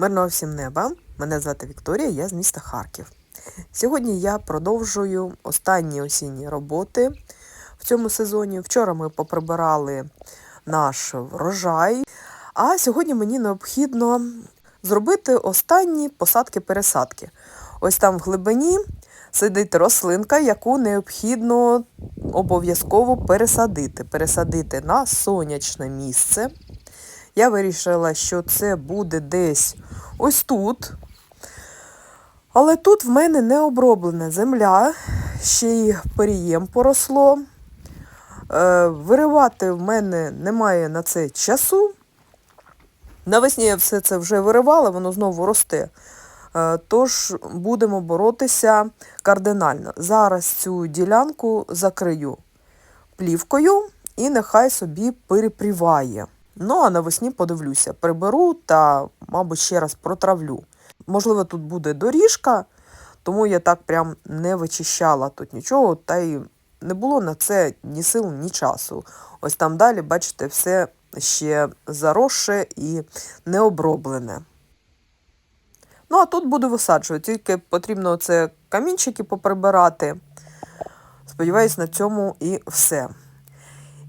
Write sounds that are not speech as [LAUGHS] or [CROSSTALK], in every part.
Мирного всім неба! Мене звати Вікторія, я з міста Харків. Сьогодні я продовжую останні осінні роботи в цьому сезоні. Вчора ми поприбирали наш врожай, а сьогодні мені необхідно зробити останні посадки-пересадки. Ось там в глибині сидить рослинка, яку необхідно обов'язково пересадити. Пересадити на сонячне місце. Я вирішила, що це буде десь ось тут. Але тут в мене не оброблена земля, ще й перієм поросло. Е, Виривати в мене немає на це часу. Навесні я все це вже виривала, воно знову росте. Е, Тож будемо боротися кардинально. Зараз цю ділянку закрию плівкою і нехай собі перепріває. Ну, а навесні подивлюся, приберу та, мабуть, ще раз протравлю. Можливо, тут буде доріжка, тому я так прям не вичищала тут нічого, та й не було на це ні сил, ні часу. Ось там далі, бачите, все ще заросше і не оброблене. Ну, а тут буду висаджувати, тільки потрібно це камінчики поприбирати. Сподіваюсь, на цьому і все.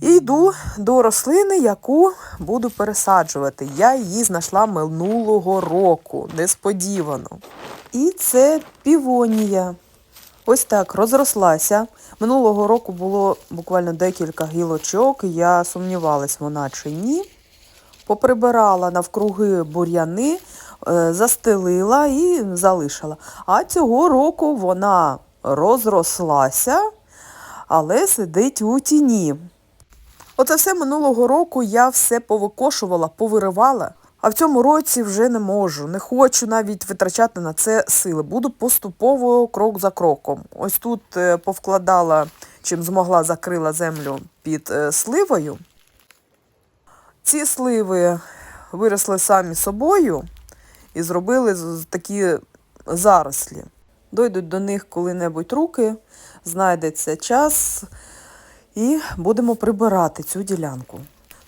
І йду до рослини, яку буду пересаджувати. Я її знайшла минулого року, несподівано. І це півонія. Ось так розрослася. Минулого року було буквально декілька гілочок, я сумнівалась, вона чи ні. Поприбирала навкруги бур'яни, е, застелила і залишила. А цього року вона розрослася, але сидить у тіні. Оце все минулого року я все повикошувала, повиривала, а в цьому році вже не можу, не хочу навіть витрачати на це сили. Буду поступово крок за кроком. Ось тут е, повкладала, чим змогла, закрила землю під е, сливою. Ці сливи виросли самі собою і зробили такі зарослі. Дойдуть до них коли-небудь руки, знайдеться час і будемо прибирати цю ділянку.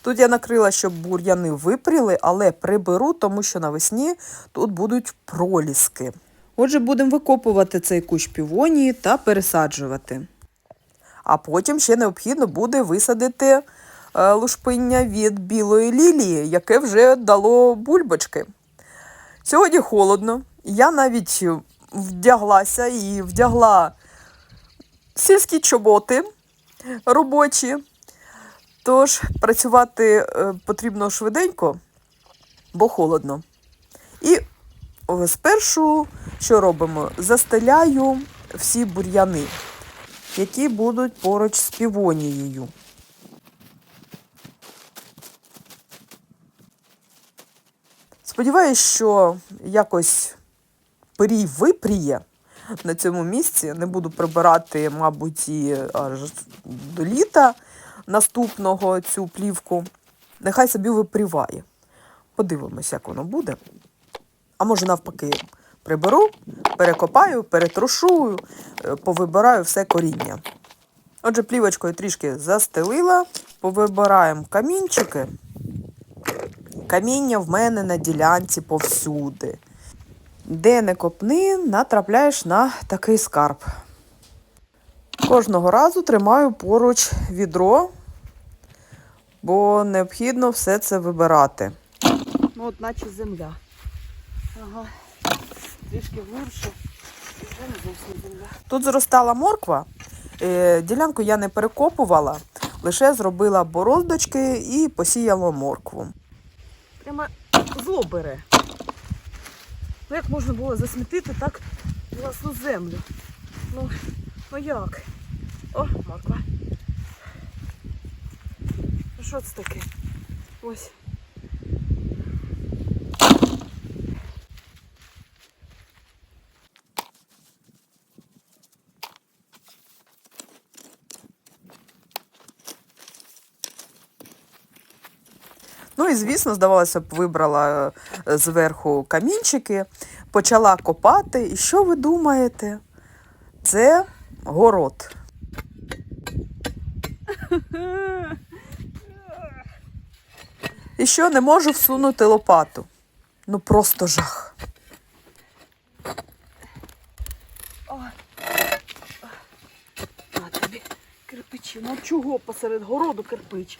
Тут я накрила, щоб бур'яни випріли, але приберу, тому що навесні тут будуть проліски. Отже, будемо викопувати цей кущ півонії та пересаджувати. А потім ще необхідно буде висадити е, лушпиння від білої лілії, яке вже дало бульбочки. Сьогодні холодно. Я навіть вдяглася і вдягла сільські чоботи робочі. Тож працювати е, потрібно швиденько, бо холодно. І спершу що робимо? Застеляю всі бур'яни, які будуть поруч з півонією. Сподіваюсь, що якось пирій випріє на цьому місці. Не буду прибирати, мабуть, і аж літа наступного цю плівку. Нехай собі випріває. Подивимось, як воно буде. А може, навпаки, приберу, перекопаю, перетрушу, е, повибираю все коріння. Отже, плівочкою трішки застелила, повибираємо камінчики. Каміння в мене на ділянці повсюди. Де не копни, натрапляєш на такий скарб. Кожного разу тримаю поруч відро, бо необхідно все це вибирати. Ну, от наче земля. Ага. Трішки глибше. Тут зростала морква. Е, Ділянку я не перекопувала, лише зробила бороздочки і посіяла моркву. Прямо зло бере. Ну як можна було засмітити так власну землю? Ну, ну як? О, морква. Ну що це таке? Ось. Ну і звісно, здавалося б, вибрала е, зверху камінчики, почала копати. І що ви думаєте? Це город. І що не можу всунути лопату. Ну просто жах. На тобі кирпичі. Ну чого посеред городу кирпич?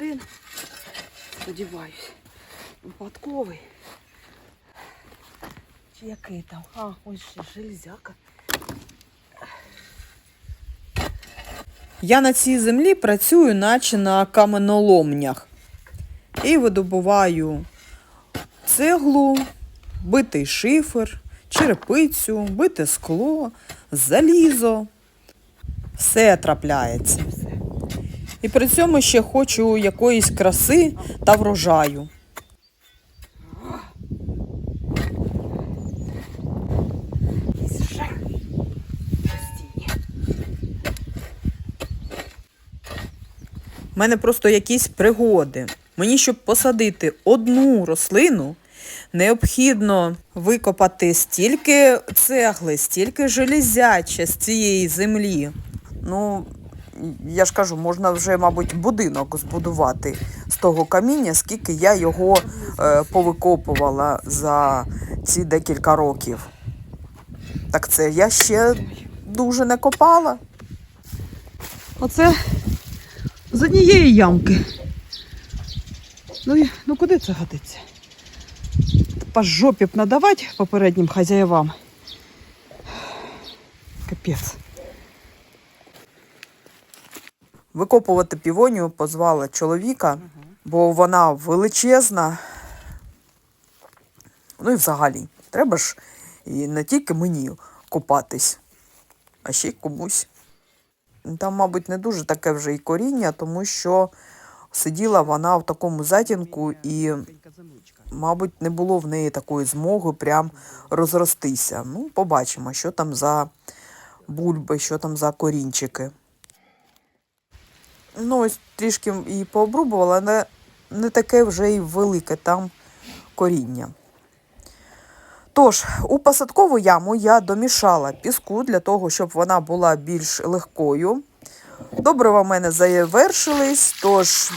Один, сподіваюсь, випадковий. Чи який там? А, ось ще железяка. Я на цій землі працюю, наче на каменоломнях. І видобуваю цеглу, битий шифер, черепицю, бите скло, залізо. Все трапляється. І при цьому ще хочу якоїсь краси та врожаю. У мене просто якісь пригоди. Мені, щоб посадити одну рослину, необхідно викопати стільки цегли, стільки железяча з цієї землі. Ну, я ж кажу, можна вже, мабуть, будинок збудувати з того каміння, скільки я його е, повикопувала за ці декілька років. Так це я ще дуже не копала. Оце з однієї ямки. Ну, ну куди це годиться? По жопі б надавати попереднім хазяєвам. Капець. Викопувати півонію позвала чоловіка, бо вона величезна. Ну і взагалі, треба ж і не тільки мені копатись, а ще й комусь. Там, мабуть, не дуже таке вже і коріння, тому що сиділа вона в такому затінку і, мабуть, не було в неї такої змоги прям розростися. Ну, побачимо, що там за бульби, що там за корінчики. Ну, ось трішки і пообрубувала, але не таке вже й велике там коріння. Тож, у посадкову яму я домішала піску для того, щоб вона була більш легкою. Добрива в мене завершились, тож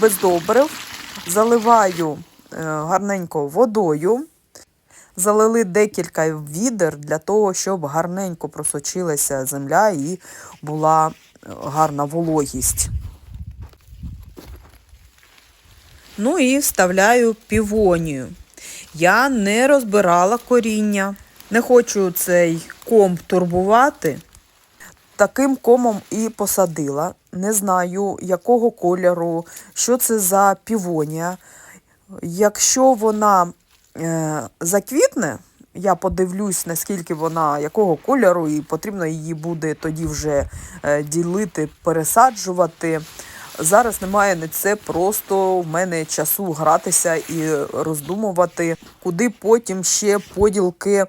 без добрив заливаю е, гарненько водою. Залили декілька відер для того, щоб гарненько просочилася земля і була гарна вологість. Ну і вставляю півонію. Я не розбирала коріння. Не хочу цей ком турбувати. Таким комом і посадила. Не знаю, якого кольору, що це за півонія. Якщо вона е, заквітне, я подивлюсь, наскільки вона, якого кольору, і потрібно її буде тоді вже е, ділити, пересаджувати. Зараз немає на це просто в мене часу гратися і роздумувати, куди потім ще поділки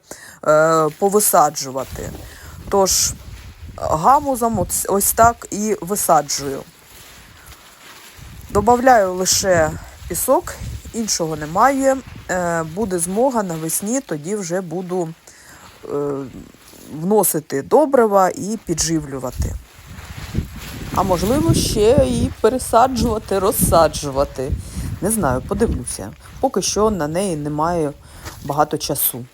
е, повисаджувати. Тож гамузом ось, так і висаджую. Добавляю лише пісок, іншого немає. Е, буде змога навесні, тоді вже буду е, вносити добрива і підживлювати. А можливо, ще і пересаджувати, розсаджувати. Не знаю, подивлюся. Поки що на неї немає багато часу.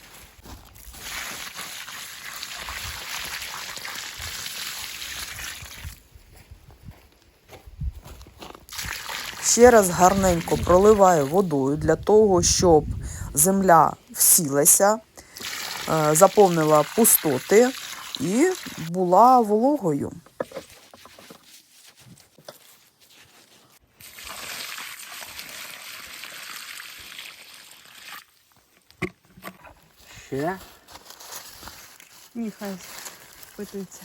Ще раз гарненько проливаю водою для того, щоб земля всілася, е, заповнила пустоти і була вологою. Ще? Ні, хай питається.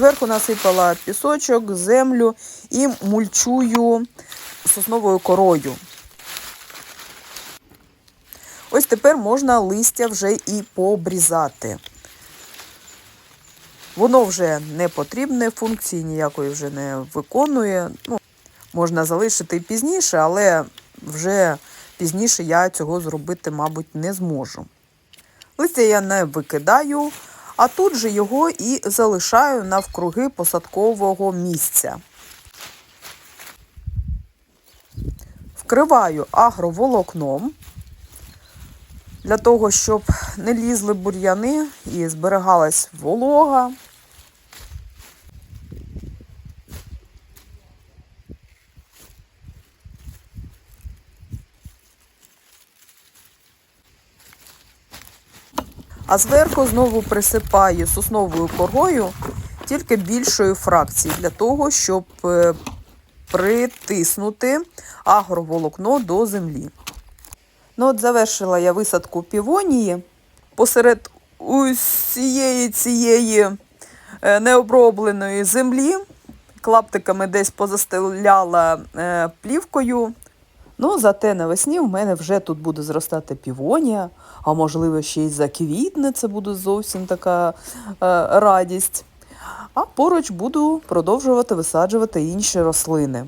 Зверху насипала пісочок, землю і мульчую сосновою корою. Ось тепер можна листя вже і пообрізати. Воно вже не потрібне, функції ніякої вже не виконує. Ну, можна залишити пізніше, але вже пізніше я цього зробити, мабуть, не зможу. Листя я не викидаю, а тут же його і залишаю навкруги посадкового місця. Вкриваю агроволокном для того, щоб не лізли бур'яни і зберегалась волога. А зверху знову присипаю сосновою корою тільки більшої фракції для того, щоб е, притиснути агроволокно до землі. Ну от завершила я висадку півонії. Посеред усієї цієї е, необробленої землі клаптиками десь позастеляла е, плівкою. Ну, зате навесні в мене вже тут буде зростати півонія, а можливо ще й заквітне, це буде зовсім така е, радість. А поруч буду продовжувати висаджувати інші рослини.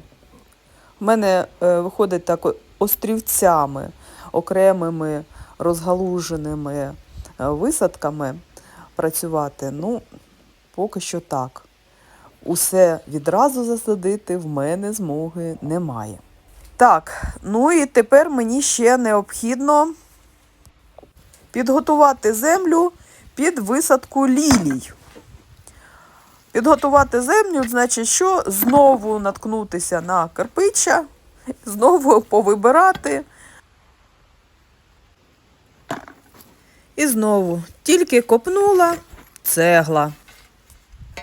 У мене е, виходить так острівцями, окремими розгалуженими е, висадками працювати. Ну, поки що так. Усе відразу засадити в мене змоги немає. Так, ну і тепер мені ще необхідно підготувати землю під висадку лілій. Підготувати землю, значить, що знову наткнутися на кирпича, знову повибирати. І знову тільки копнула цегла.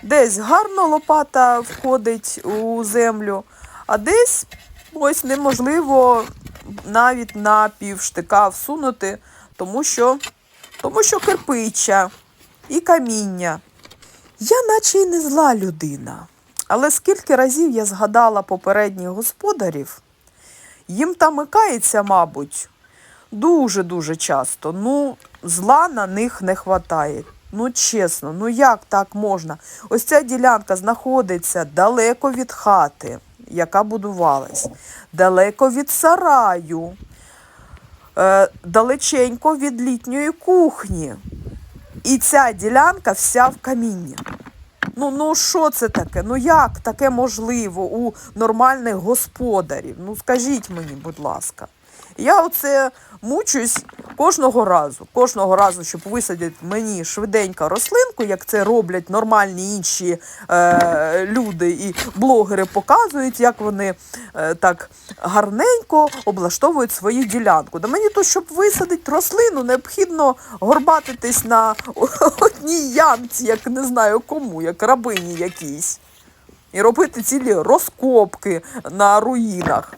Десь гарно лопата входить у землю, а десь ось неможливо навіть на півштика всунути, тому що, тому що кирпича і каміння. Я наче й не зла людина, але скільки разів я згадала попередніх господарів, їм тамикається, мабуть, дуже-дуже часто. Ну, зла на них не хватає. Ну, чесно, ну як так можна? Ось ця ділянка знаходиться далеко від хати, яка будувалась, далеко від сараю, далеченько від літньої кухні. І ця ділянка вся в камінні. Ну, ну що це таке? Ну як таке можливо у нормальних господарів? Ну скажіть мені, будь ласка. Я оце мучусь кожного разу. Кожного разу, щоб висадити мені швиденько рослинку, як це роблять нормальні інші е, люди і блогери показують, як вони е, так гарненько облаштовують свою ділянку. Да мені то, щоб висадити рослину, необхідно горбатитись на [LAUGHS] одній ямці, як не знаю кому, як рабині якійсь. І робити цілі розкопки на руїнах.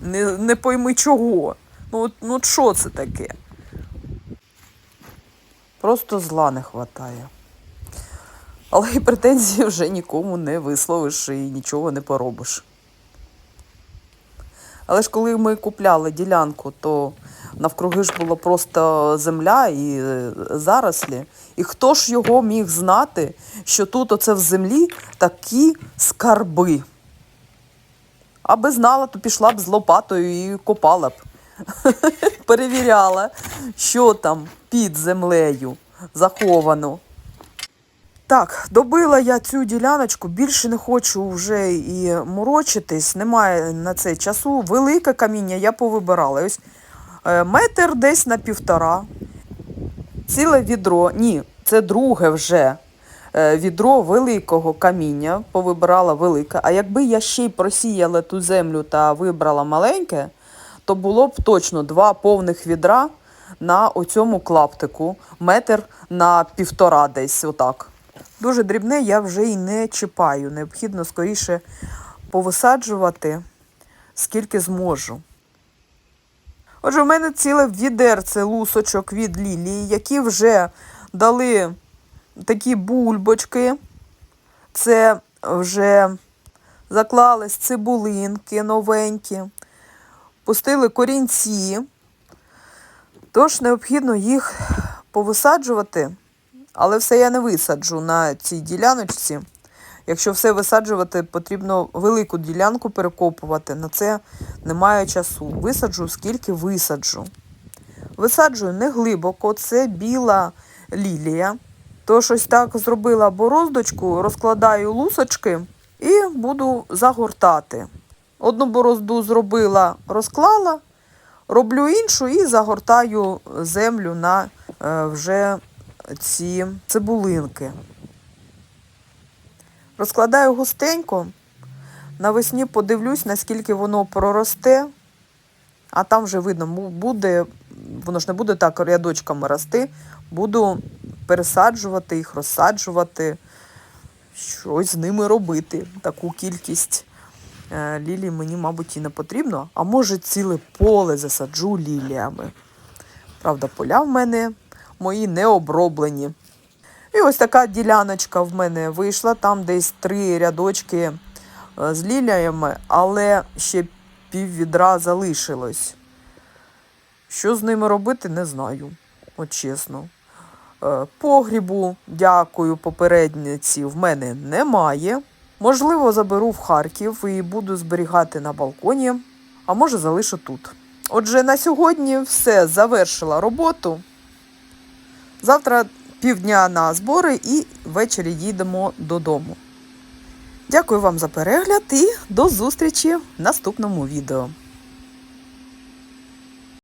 Не, не пойми чого. Ну, от- ну що це таке? Просто зла не вистачає. Але і претензії вже нікому не висловиш і нічого не поробиш. Але ж коли ми купляли ділянку, то навкруги ж була просто земля і е, зарослі. І хто ж його міг знати, що тут оце в землі такі скарби? Аби знала, то пішла б з лопатою і копала б. [LAUGHS] Перевіряла, що там під землею заховано. Так, добила я цю діляночку, більше не хочу вже і морочитись, немає на це часу. Велике каміння я повибирала. Ось е, метр десь на півтора. Ціле відро. Ні, це друге вже відро великого каміння, повибирала велике. А якби я ще й просіяла ту землю та вибрала маленьке, то було б точно два повних відра на оцьому клаптику, метр на півтора десь отак. Дуже дрібне я вже й не чіпаю. Необхідно скоріше повисаджувати, скільки зможу. Отже, в мене ціле відерце лусочок від лілії, які вже дали такі бульбочки. Це вже заклались цибулинки новенькі, пустили корінці. Тож необхідно їх повисаджувати Але все я не висаджу на цій діляночці. Якщо все висаджувати, потрібно велику ділянку перекопувати. На це немає часу. Висаджу скільки висаджу. Висаджую не глибоко, це біла лілія. То щось так зробила бороздочку, розкладаю лусочки і буду загортати. Одну борозду зробила, розклала, роблю іншу і загортаю землю на е, вже ці цибулинки. Розкладаю густенько. Навесні подивлюсь, наскільки воно проросте, а там вже видно, буде, воно ж не буде так рядочками рости. Буду пересаджувати їх, розсаджувати, щось з ними робити. Таку кількість е, лілій мені, мабуть, і не потрібно. А може, ціле поле засаджу ліліями. Правда, поля в мене мої не оброблені. І ось така діляночка в мене вийшла, там десь три рядочки е, з ліліями, але ще пів відра залишилось. Що з ними робити, не знаю, от чесно. Е, Погрібу, дякую, попередниці в мене немає. Можливо, заберу в Харків і буду зберігати на балконі, а може залишу тут. Отже, на сьогодні все завершила роботу. Завтра півдня на збори і ввечері їдемо додому. Дякую вам за перегляд і до зустрічі в наступному відео.